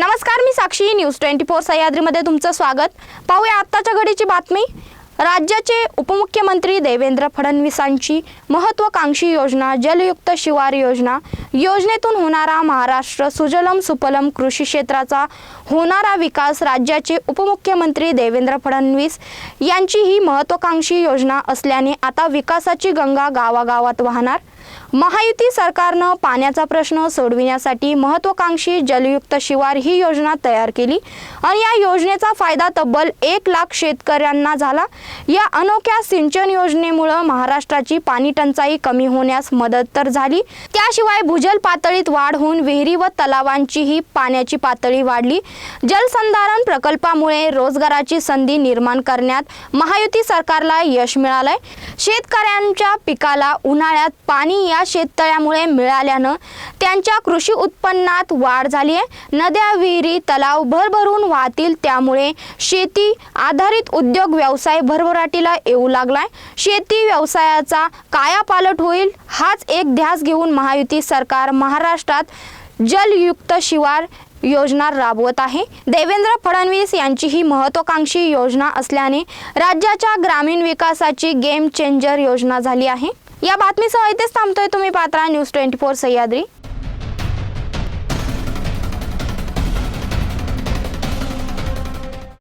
नमस्कार मी Sakshi news twenty four सह्याद्रीमध्ये तुमचं स्वागत. पाहूया आत्ताच्या घडीची बातमी. राज्याचे उपमुख्यमंत्री देवेंद्र फडणवीसांची महत्त्वाकांक्षी योजना जलयुक्त शिवार योजना योजनेतून होणारा महाराष्ट्र सुजलम सुपलम कृषी क्षेत्राचा होणारा विकास राज्याचे उपमुख्यमंत्री देवेंद्र फडणवीस यांची ही महत्त्वाकांक्षी योजना असल्याने आता विकासाची गंगा गावागावात वाहणार. महायुती सरकारनं पाण्याचा प्रश्न सोडविण्यासाठी महत्त्वाकांक्षी जलयुक्त शिवार ही योजना तयार केली आणि या योजनेचा फायदा तब्बल एक लाख शेतकऱ्यांना झाला. या अनोख्या सिंचन योजनेमुळं महाराष्ट्राची पाणी टंचाई कमी होण्यास मदत तर झाली. त्याशिवाय भूजल पातळीत वाढ होऊन विहिरी व तलावांचीही पाण्याची पातळी वाढली. जलसंधारण प्रकल्पामुळे रोजगाराची संधी निर्माण करण्यात महायुती सरकारला यश मिळालंय. शेतकऱ्यांच्या पिकाला उन्हाळ्यात पाणी या शेततळ्यामुळे मिळाल्यानं त्यांच्या कृषी उत्पन्नात वाढ झाली आहे. नद्या विहिरी तलाव भरभरून वाहतील त्यामुळे शेती आधारित उद्योग व्यवसाय भरभराटीला येऊ लागलाय. शेती व्यवसायाचा कायापालट होईल हाच एक ध्यास घेऊन महायुती सरकार महाराष्ट्रात जलयुक्त शिवार योजना राबवत आहे. देवेंद्र फडणवीस यांची ही महत्त्वाकांक्षी योजना असल्याने राज्याच्या ग्रामीण विकासाची गेम चेंजर योजना झाली आहे. या बातमीसह इथेच थांबतोय तुम्ही पात्रा न्यूज ट्वेंटी फोर सह्याद्री.